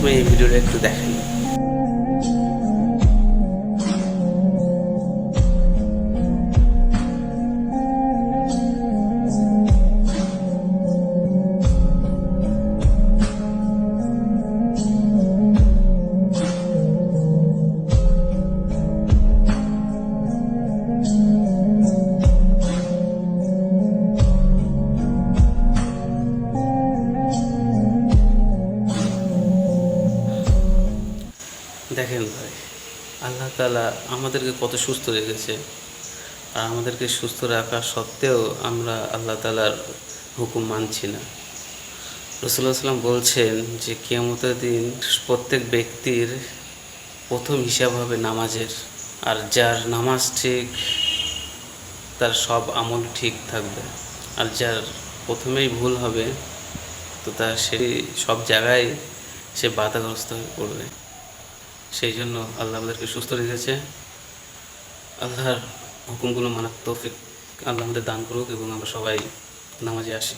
প্রথমে এই ভিডিওটা একটু দেখেন দেখেন ভাই, আল্লাহ তালা আমাদেরকে কত সুস্থ রেখেছে। আর আমাদেরকে সুস্থ রাখা সত্ত্বেও আমরা আল্লাহ তালার হুকুম মানছি না। রসুল্লাহ সাল্লাম বলছেন যে, কিয়ামতের দিন প্রত্যেক ব্যক্তির প্রথম হিসাব হবে নামাজের। আর যার নামাজ ঠিক, তার সব আমল ঠিক থাকবে। আর যার প্রথমেই ভুল হবে, তো তার সেই সব জায়গায় সে বাধাগ্রস্ত হয়ে পড়বে। সেই জন্য আল্লাহ আমাদেরকে সুস্থ রেখেছে। আল্লাহর হুকুমগুলো মানার আল্লাহ আমাদের দান করুক এবং আমরা সবাই নামাজে আসি।